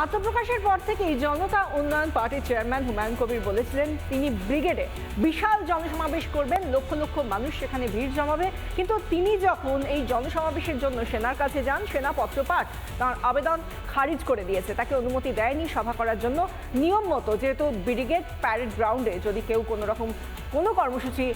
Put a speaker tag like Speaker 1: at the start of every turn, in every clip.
Speaker 1: আত্মপ্রকাশের পর থেকেই জনতা উন্নয়ন পার্টির চেয়ারম্যান হুমায়ুন কবির বলেছিলেন, তিনি ব্রিগেডে বিশাল জনসমাবেশ করবেন, লক্ষ লক্ষ মানুষ সেখানে ভিড় জমাবে। কিন্তু তিনি যখন এই জনসমাবেশের জন্য সেনার কাছে যান সেনা পত্রপাঠ তার আবেদন খারিজ করে দিয়েছে। তাকে অনুমতি দেয়নি সভা করার জন্য। নিয়ম মতো যেহেতু ব্রিগেড প্যারেড গ্রাউন্ডে যদি কেউ কোনো রকম কোনো কর্মসূচি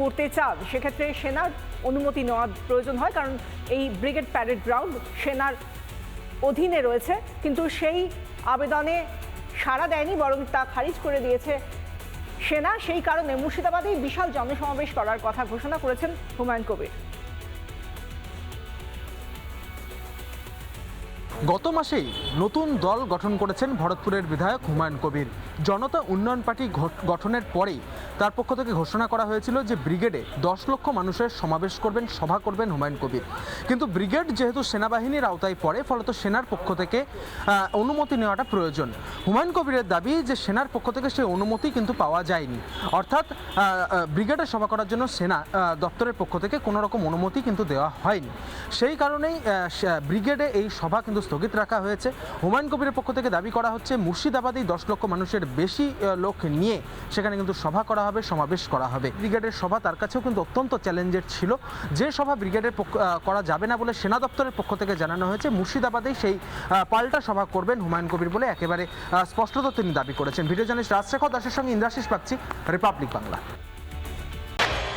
Speaker 1: করতে চান, সেক্ষেত্রে সেনার অনুমতি নেওয়ার প্রয়োজন হয়। কারণ এই ব্রিগেড প্যারেড গ্রাউন্ড সেনার অধীনে রয়েছে, কিন্তু সেই আবেদনে সাড়া দেয়নি, বরং তা খারিজ করে দিয়েছে সেনা। সেই কারণে মুর্শিদাবাদেই বিশাল জনসমাবেশ করার কথা ঘোষণা করেছেন হুমায়ুন কবির।
Speaker 2: গত মাসেই নতুন দল গঠন করেছেন ভরতপুরের বিধায়ক হুমায়ুন কবির। জনতা উন্নয়ন পার্টি গঠনের পরেই তার পক্ষ থেকে ঘোষণা করা হয়েছিল যে ব্রিগেডে দশ লক্ষ মানুষের সমাবেশ করবেন, সভা করবেন হুমায়ুন কবির। কিন্তু ব্রিগেড যেহেতু সেনাবাহিনীর আওতায় পড়ে, ফলত সেনার পক্ষ থেকে অনুমতি নেওয়াটা প্রয়োজন। হুমায়ুন কবিরের দাবি যে সেনার পক্ষ থেকে সেই অনুমতি কিন্তু পাওয়া যায়নি। অর্থাৎ ব্রিগেডে সভা করার জন্য সেনা দপ্তরের পক্ষ থেকে কোনো রকম অনুমতি কিন্তু দেওয়া হয়নি। সেই কারণেই ব্রিগেডে এই সভা কিন্তু স্থগিত রাখা হয়েছে। হুমায়ুন কবিরের পক্ষ থেকে দাবি করা হচ্ছে, মুর্শিদাবাদেই দশ লক্ষ মানুষের বেশি লোক নিয়ে সেখানে কিন্তু সভা করা হবে, সমাবেশ করা হবে। ব্রিগেডের সভা তার কাছেও কিন্তু অত্যন্ত চ্যালেঞ্জের ছিল। যে সভা ব্রিগেডের করা যাবে না বলে সেনা দপ্তরের পক্ষ থেকে জানানো হয়েছে, মুর্শিদাবাদেই সেই পাল্টা সভা করবেন হুমায়ুন কবির বলে একেবারে স্পষ্টত তিনি দাবি করেছেন। ভিডিও জার্নালিস্ট রাজশেখর দাসের সঙ্গে ইন্দ্রাশিস পাচ্ছি, রিপাবলিক বাংলা।